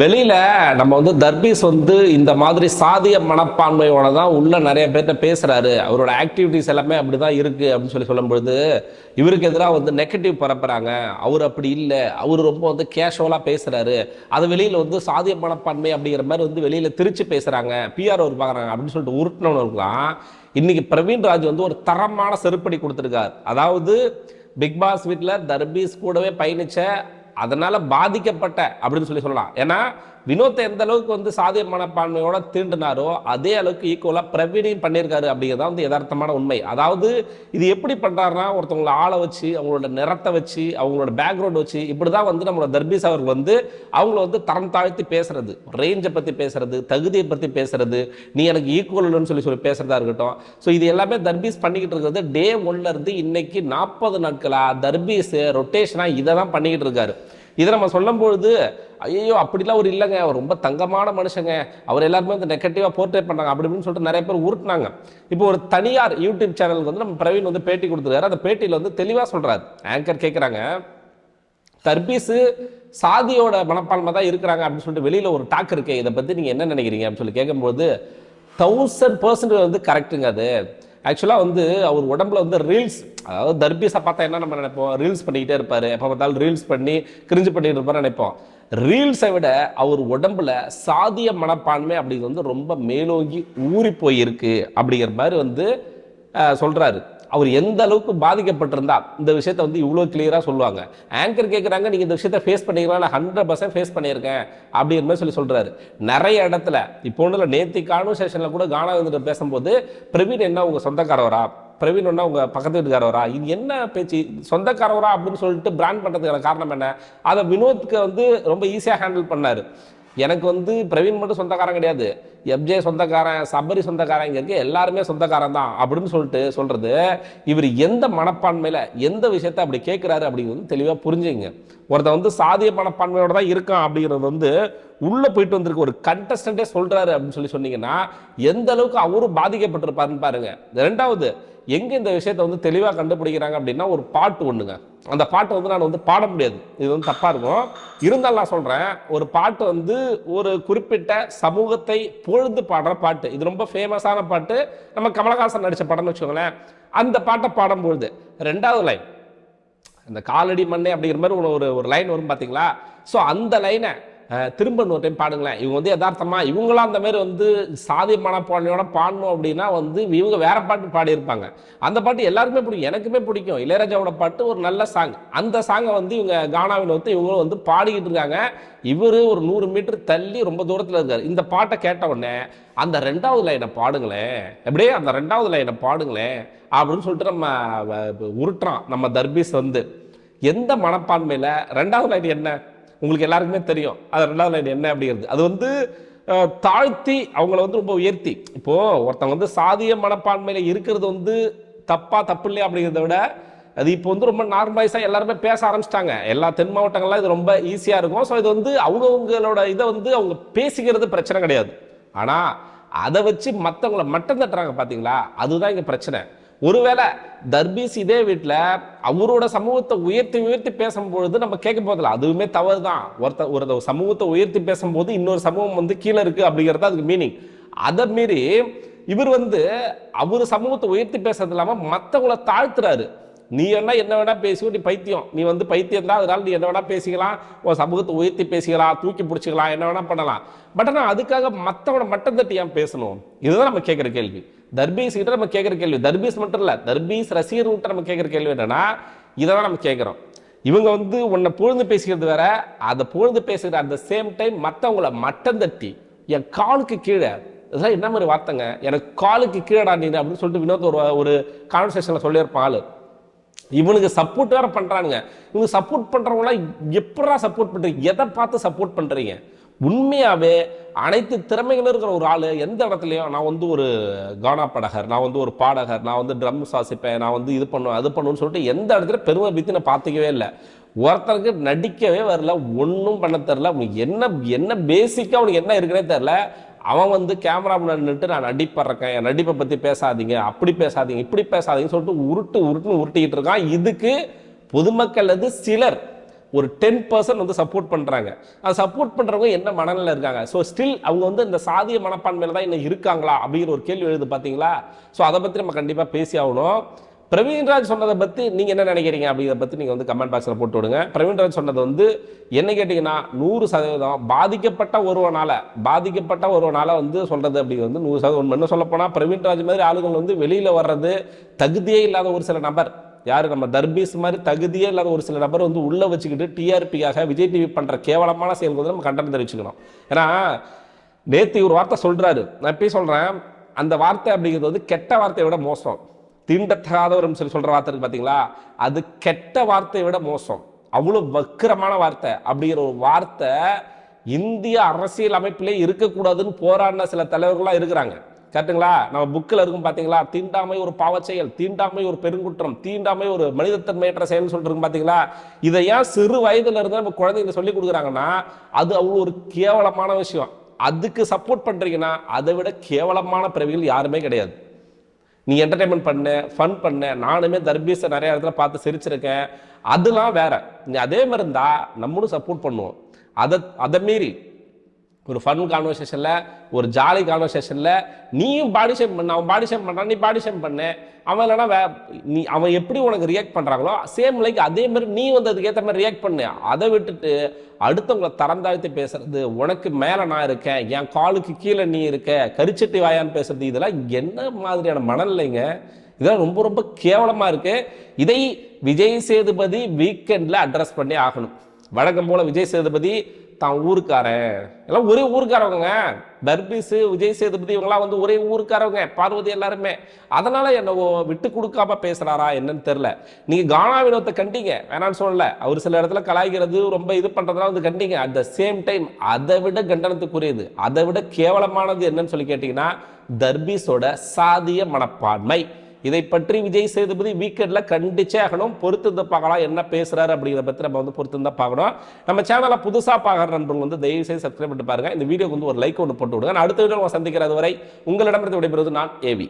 வெளியில நம்ம வந்து தர்பீஸ் வந்து இந்த மாதிரி சாதிய மனப்பான்மையோட தான் உள்ள நிறைய பேர்கிட்ட பேசுறாரு. அவரோட ஆக்டிவிட்டிஸ் எல்லாமே அப்படிதான் இருக்கு அப்படின்னு சொல்லி சொல்லும் பொழுது இவருக்கு எதிராக வந்து நெகட்டிவ் பரப்புறாங்க. அவர் அப்படி இல்லை. அவர் ரொம்ப வந்து கேஷுவலா பேசுறாரு. அது வெளியில வந்து சாதிய மனப்பான்மை அப்படிங்கிற மாதிரி வந்து வெளியில திருச்சி பேசுறாங்க. பிஆர் ஒரு பார்க்குறாங்க அப்படின்னு சொல்லிட்டு உருட்டினவங்களுக்குலாம் இன்னைக்கு பிரவீன் ராஜ் வந்து ஒரு தரமான செருப்படி கொடுத்துருக்கார். அதாவது பிக் பாஸ் வீட்டில் தர்பீஸ் கூடவே பயணிச்ச அதனால் பாதிக்கப்பட்ட அப்படின்னு சொல்லி சொல்லலாம். ஏன்னா வினோத் எந்த அளவுக்கு வந்து சாதிய மனப்பான்மையோட தீண்டினாரோ அதே அளவுக்கு ஈக்குவலாக பிரவீனையும் பண்ணியிருக்காரு அப்படிங்கிறதா வந்து யதார்த்தமான உண்மை. அதாவது இது எப்படி பண்ணுறாருனா ஒருத்தவங்களை ஆளை வச்சு அவங்களோட நிறத்தை வச்சு அவங்களோட பேக்ரவுண்ட் வச்சு இப்படி தான் வந்து நம்மளோட தர்பீஸ் அவர்கள் வந்து அவங்கள வந்து தரம் தாழ்த்தி பேசுறது. ரேஞ்சை பற்றி பேசுறது தகுதியை பற்றி பேசுறது நீ எனக்கு ஈக்குவல் இல்லைன்னு சொல்லி சொல்லி பேசுறதா இருக்கட்டும். ஸோ இது எல்லாமே தர்பீஸ் பண்ணிக்கிட்டு இருக்கிறது டே ஒன்ல இருந்து இன்னைக்கு நாற்பது நாட்களாக தர்பீஸ் ரொட்டேஷனாக இதை தான் பண்ணிக்கிட்டு இருக்காரு. இதை நம்ம சொல்லும்பொழுது ஐயோ அப்படிலாம் ஒரு இல்லைங்க. அவர் ரொம்ப தங்கமான மனுஷங்க. அவர் எல்லாருமே வந்து நெகட்டிவாக போர்ட்ரேட் பண்ணாங்க. அப்படி இப்படின்னு சொல்லிட்டு நிறைய பேர் உருட்டுனாங்க. இப்போ ஒரு தனியார் யூடியூப் சேனலுக்கு வந்து நம்ம பிரவீன் வந்து பேட்டி கொடுத்துருக்காரு. அந்த பேட்டியில் வந்து தெளிவாக சொல்கிறாரு ஆங்கர் கேட்குறாங்க தர்பீஸு சாதியோட மனப்பான்மை தான் இருக்கிறாங்க அப்படின்னு சொல்லிட்டு வெளியில் ஒரு டாக் இருக்கு. இதை பற்றி நீங்கள் என்ன நினைக்கிறீங்க அப்படின்னு சொல்லி கேட்கும்போது தௌசண்ட் பர்சன்ட் வந்து கரெக்டுங்க அது. ஆக்சுவலாக வந்து அவர் உடம்புல வந்து ரீல்ஸ் அதாவது தர்பீஸை பார்த்தா என்ன நம்ம நினைப்போம்? ரீல்ஸ் பண்ணிக்கிட்டே இருப்பார். எப்போ பார்த்தாலும் ரீல்ஸ் பண்ணி கிரிஞ்சு பண்ணிட்டு இருப்பாரு நினைப்போம். ரீல்ஸை விட அவர் உடம்புல சாதிய மனப்பான்மை அப்படிங்கிறது வந்து ரொம்ப மேலோங்கி ஊறி போயிருக்கு அப்படிங்கிற மாதிரி வந்து சொல்கிறாரு அவர் எந்த அளவுக்கு பாதிக்கப்பட்டிருந்தா இந்த விஷயத்த வந்து இவ்வளோ கிளியராக சொல்லுவாங்க. ஆங்கர் கேட்குறாங்க நீங்கள் இந்த விஷயத்த ஃபேஸ் பண்ணிக்கலாம் நான் ஹண்ட்ரட் பர்சன்ட் ஃபேஸ் பண்ணியிருக்கேன் அப்படிங்கிற மாதிரி சொல்லி சொல்கிறாரு நிறைய இடத்துல இப்போ ஒன்றும் நேற்று கான்வர்சேஷனில் கூட கானா வந்துட்டு பேசும்போது பிரவீன் என்ன உங்கள் சொந்தக்காரவரா? பிரவீன் ஒன்றா உங்கள் பக்கத்து வீட்டுக்காரவரா? இது என்ன பேச்சு? சொந்தக்காரவரா? அப்படின்னு சொல்லிட்டு பிராண்ட் பண்ணுறதுக்கான காரணம் என்ன? அதை வினோத்க்கு வந்து ரொம்ப ஈஸியாக ஹேண்டில் பண்ணார். எனக்கு வந்து பிரவீன் மட்டும் சொந்தக்காரன் கிடையாது. எப்ஜே சொந்தக்காரன் சபரி சொந்தக்காரன் இங்கே இருக்க எல்லாருமே சொந்தக்காரன் தான் அப்படின்னு சொல்லிட்டு சொல்றது. இவர் எந்த மனப்பான்மையில் எந்த விஷயத்த அப்படி கேட்குறாரு அப்படிங்கிறது தெளிவாக புரிஞ்சுங்க. ஒருத்தன் வந்து சாதிய மனப்பான்மையோட தான் இருக்கான் அப்படிங்கிறது வந்து உள்ள போயிட்டு வந்திருக்க ஒரு கண்டஸ்டன்டே சொல்றாரு அப்படின்னு சொல்லி சொன்னீங்கன்னா எந்த அளவுக்கு அவரும் பாதிக்கப்பட்டிருப்பாருன்னு பாருங்க. ரெண்டாவது எங்க இந்த விஷயத்தை வந்து தெளிவா கண்டுபிடிக்கிறாங்க அப்படின்னா ஒரு பாட்டு ஒண்ணுங்க. அந்த பாட்டை வந்து நான் வந்து பாட முடியாது. இது வந்து தப்பா இருக்கும். இருந்தாலும் நான் சொல்றேன் ஒரு பாட்டு வந்து ஒரு குறிப்பிட்ட சமூகத்தை பொழுது பாடுற பாட்டு. இது ரொம்ப ஃபேமஸான பாட்டு. நம்ம கமலஹாசன் நடிச்ச படம்னு வச்சுக்கோங்களேன். அந்த பாட்டை பாடும்பொழுது ரெண்டாவது லைன் அந்த காலடி மண்ணே அப்படிங்கிற மாதிரி ஒரு- ஒரு ஒரு லைன் வரும் பாத்தீங்களா? ஸோ அந்த லைனை திரும்ப இன்னொரு டைம் பாடுங்களேன். இவங்க வந்து யதார்த்தமாக இவங்களாம் அந்த மாதிரி வந்து சாதி மனப்பான்மையோட பாடணும் அப்படின்னா வந்து இவங்க வேற பாட்டு பாடியிருப்பாங்க. அந்த பாட்டு எல்லாருக்குமே பிடிக்கும். எனக்குமே பிடிக்கும். இளையராஜாவோட பாட்டு ஒரு நல்ல சாங் அந்த சாங்கை வந்து இவங்க கானாவில் வந்து இவங்களும் வந்து பாடிக்கிட்டு இருக்காங்க. இவரு ஒரு நூறு மீட்டர் தள்ளி ரொம்ப தூரத்தில் இருக்கார். இந்த பாட்டை கேட்ட உடனே அந்த ரெண்டாவது லைனை பாடுங்களேன். அப்படியே அந்த ரெண்டாவது லைனை பாடுங்களேன் அப்படின்னு சொல்லிட்டு நம்ம வ- உருட்டுறான் நம்ம தர்பீஸ் வந்து. எந்த மனப்பான்மையில்? ரெண்டாவது லைன் என்ன? உங்களுக்கு எல்லாருக்குமே தெரியும். அது ரெண்டாவது லைன் என்ன அப்படிங்கிறது. அது வந்து தாழ்த்தி அவங்கள வந்து ரொம்ப உயர்த்தி. இப்போது ஒருத்தவங்க வந்து சாதிய மனப்பான்மையில் இருக்கிறது வந்து தப்பா தப்பு இல்லையா அப்படிங்கிறத விட அது இப்போ வந்து ரொம்ப நார்மலைஸாக எல்லாருமே பேச ஆரம்பிச்சிட்டாங்க. எல்லா தென் மாவட்டங்கள்லாம் இது ரொம்ப ஈஸியாக இருக்கும். ஸோ இது வந்து அவங்கவுங்களோட இதை வந்து அவங்க பேசிக்கிறது பிரச்சனை கிடையாது. ஆனால் அதை வச்சு மற்றவங்கள மட்டம் தட்டுறாங்க பார்த்தீங்களா அதுதான் இங்கே பிரச்சனை. ஒருவேளை தர்பீஸ் இதே வீட்டில் அவரோட சமூகத்தை உயர்த்தி உயர்த்தி பேசும்பொழுது நம்ம கேட்க போதில்ல அதுவுமே தவறு தான் ஒருத்த ஒரு சமூகத்தை உயர்த்தி பேசும்போது இன்னொரு சமூகம் வந்து கீழே இருக்கு அப்படிங்கிறது அதுக்கு மீனிங் அதை மீறி இவர் வந்து அவர் சமூகத்தை உயர்த்தி பேசுறது இல்லாமல் மற்றவங்கள தாழ்த்துறாரு. நீ என்ன என்ன வேணா பேசிக்கோ நீ பைத்தியம். நீ வந்து பைத்தியம் தான் அதனால நீ என்ன வேணா பேசிக்கலாம். உன் சமூகத்தை உயர்த்தி பேசிக்கலாம் தூக்கி பிடிச்சிக்கலாம் என்ன வேணா பண்ணலாம். பட் ஆனால் அதுக்காக மற்றவனை மட்டம் தட்டி ஏன் பேசணும்? இதுதான் நம்ம கேட்குற கேள்வி. தர்பீஸ் கிட்ட நம்ம கேட்குற கேள்வி. தர்பீஸ் மட்டும் இல்லை தர்பீஸ் ரசிகர்கிட்ட நம்ம கேட்குற கேள்வி என்னன்னா இதை தான் நம்ம கேட்குறோம் இவங்க வந்து உன்னை புழுந்து பேசிக்கிறது வேற அதை புழுந்து பேசுகிற அந்த சேம் டைம் மற்றவங்கள மட்டம் தட்டி என் காலுக்கு கீழே இதெல்லாம் என்ன மாதிரி வார்த்தைங்க? எனக்கு காலுக்கு கீழடா நீ அப்படின்னு சொல்லிட்டு வினோத் ஒரு ஒரு கான்வர்சேஷனில் சொல்லியிருப்பான் ஆள். இவனுக்கு சப்போர்ட் வேற பண்றானுங்க. இவங்க சப்போர்ட் பண்ணுறவங்களாம் எப்படா சப்போர்ட் பண்றீங்க? எதை பார்த்து சப்போர்ட் பண்றீங்க? உண்மையாகவே அனைத்து திறமைகளும் இருக்கிற ஒரு ஆள் எந்த இடத்துலையும் நான் வந்து ஒரு கானா பாடகர் நான் வந்து ஒரு பாடகர் நான் வந்து ட்ரம் சாசிப்பேன் நான் வந்து இது பண்ணுவேன் அது பண்ணுவேன்னு சொல்லிட்டு எந்த இடத்துல பெருமை பத்தி நான் பார்த்துக்கவே இல்லை. ஒருத்தருக்கு நடிக்கவே வரல ஒன்றும் பண்ண தெரில அவனுக்கு என்ன என்ன பேசிக்காக அவனுக்கு என்ன இருக்குன்னே தெரில அவன் வந்து கேமரா முன்னாடி நான் நடிப்பறக்கேன் என் நடிப்பை பற்றி பேசாதீங்க அப்படி பேசாதீங்க இப்படி பேசாதீங்கன்னு சொல்லிட்டு உருட்டு உருட்டுன்னு உருட்டிக்கிட்டு இருக்கான். இதுக்கு பொதுமக்கள் அது சிலர். ஒரு டென் பர்சன்ட் வந்து சப்போர்ட் பண்ணுறாங்க அது சப்போர்ட் பண்ணுறவங்க என்ன மனநிலை இருக்காங்க? ஸோ ஸ்டில் அவங்க வந்து இந்த சாதிய மனப்பான்மையில் தான் இன்னும் இருக்காங்களா? அப்படிங்கிற ஒரு கேள்வி எழுது பார்த்தீங்களா ஸோ அதை பற்றி நம்ம கண்டிப்பாக பேசி ஆகணும். பிரவீன்ராஜ் சொன்னதை பற்றி நீங்கள் என்ன நினைக்கிறீங்க? அப்படிங்கிறத பற்றி நீங்கள் வந்து கமெண்ட் பாக்ஸில் போட்டு விடுங்க. பிரவீன்ராஜ் சொன்னது வந்து என்ன கேட்டிங்கன்னா நூறு சதவீதம் பாதிக்கப்பட்ட ஒருவனால் பாதிக்கப்பட்ட ஒருவனால் வந்து சொல்கிறது அப்படிங்கிறது வந்து நூறு சதவீதம் ஒன்று சொல்லப்போனால் பிரவீன்ராஜ் மாதிரி ஆளுகள் வந்து வெளியில் வர்றது தகுதியே இல்லாத ஒரு சில நபர் யார்? நம்ம தர்பீஸ் மாதிரி தகுதியே இல்லாத ஒரு சில நபர் வந்து உள்ளே வச்சுக்கிட்டு டிஆர்பிக்காக விஜய் டிவி பண்ணுற கேவலமான செயல்கள் வந்து நம்ம கண்டனம் தெரிவிச்சுக்கணும். ஏன்னா நேற்று ஒரு வார்த்தை சொல்கிறாரு நான் இப்பயும் சொல்கிறேன் அந்த வார்த்தை அப்படிங்கிறது வந்து கெட்ட வார்த்தையை விட மோசம். தீண்டத்தகாதவரும் சொல்லி சொல்கிற வார்த்தை இருக்கு பார்த்தீங்களா அது கெட்ட வார்த்தையை விட மோசம். அவ்வளோ வக்கிரமான வார்த்தை. அப்படிங்கிற ஒரு வார்த்தை இந்திய அரசியல் அமைப்பிலே இருக்கக்கூடாதுன்னு போராடின சில தலைவர்கள்லாம் இருக்கிறாங்க. கரெக்டுங்களா? நம்ம புக்கில் இருக்கும் பார்த்தீங்களா? தீண்டாமை ஒரு பாவச்செயல் தீண்டாமை ஒரு பெருங்குற்றம் தீண்டாமை ஒரு மனிதத்தன்மையற்ற செயல் சொல்லிட்டு பார்த்தீங்களா? இதை ஏன் சிறு வயதுல இருந்து நம்ம குழந்தைங்க சொல்லி கொடுக்குறாங்கன்னா அது அவ்வளோ ஒரு கேவலமான விஷயம். அதுக்கு சப்போர்ட் பண்ணுறீங்கன்னா அதை விட கேவலமான பிறவிகள் யாருமே கிடையாது. நீ என்டர்டைன்மெண்ட் பண்ண ஃபன் பண்ண. நானுமே தர்பீஸை நிறைய இடத்துல பார்த்து சிரிச்சிருக்கேன். அதெல்லாம் வேற. நீ அதே மாதிரி இருந்தால் நம்மளும் சப்போர்ட் பண்ணுவோம். அதை அதை மீறி ஒரு ஃபன் கான்வர்சேஷனில் ஒரு ஜாலி கான்வர்சேஷனில் நீயும் பாடி ஷேம் பண்ண அவன் பாடி ஷேம் பண்ணுறான் நீ பாடி ஷேம் பண்ணு. அவன் இல்லைன்னா வே நீ அவன் எப்படி உனக்கு ரியாக்ட் பண்ணுறாங்களோ சேம் லைக் அதே மாதிரி நீ வந்து அதுக்கேற்ற மாதிரி ரியாக்ட் பண்ணு. அதை விட்டுட்டு அடுத்தவங்களை தரம் தாழ்த்தி பேசுறது உனக்கு மேலே நான் இருக்கேன் என் காலுக்கு கீழே நீ இருக்க கரிச்சட்டி வாயான்னு பேசுறது இதெல்லாம் என்ன மாதிரியான மனநிலைங்க? இதெல்லாம் ரொம்ப ரொம்ப கேவலமாக இருக்கு. இதை விஜய் சேதுபதி வீக்கெண்டில் அட்ரஸ் பண்ணி ஆகணும். வழக்கம் போல் விஜய் சேதுபதி தான் ஊருக்காரன். எல்லாம் ஒரே ஊருக்காரவங்க. தர்பீஸ் விஜய் சேதுபதி இவங்களாம் வந்து ஒரே ஊருக்காரவங்க. பார்வதி எல்லாருமே. அதனால என்னவோ விட்டு கொடுக்காம பேசுறாரா என்னன்னு தெரியல. நீங்க கானா வினோத்தை கண்டிங்க. வேணாம்னு சொல்லல. அவர் சில இடத்துல கலாய்க்கிறது ரொம்ப இது பண்றதுலாம் வந்து கண்டிங்க. அட் த சேம் டைம் அதை விட கண்டனத்துக்குரியது. அதை விட கேவலமானது என்னன்னு சொல்லி கேட்டீங்கன்னா தர்பீஸோட சாதிய மனப்பான்மை. இதை பற்றி விஜய் சேதுபதி வீக்கெண்டில் கண்டிச்சே ஆகணும். பொறுத்து பார்க்கலாம் என்ன பேசுகிறாரு அப்படிங்கிறத பற்றி நம்ம வந்து பொறுத்து பார்க்கணும். நம்ம சேனலை புதுசாக பார்க்குற நண்பர்கள் வந்து தயவு செய்து சப்ஸ்கிரைப் பண்ணிட்டு பாருங்க. இந்த வீடியோக்கு வந்து ஒரு லைக் ஒன்று போட்டு விடுங்க. நான் அடுத்த வீடியோ சந்திக்கிறது வரை உங்களிடமிருந்து விடைபெறுவது நான் ஏவி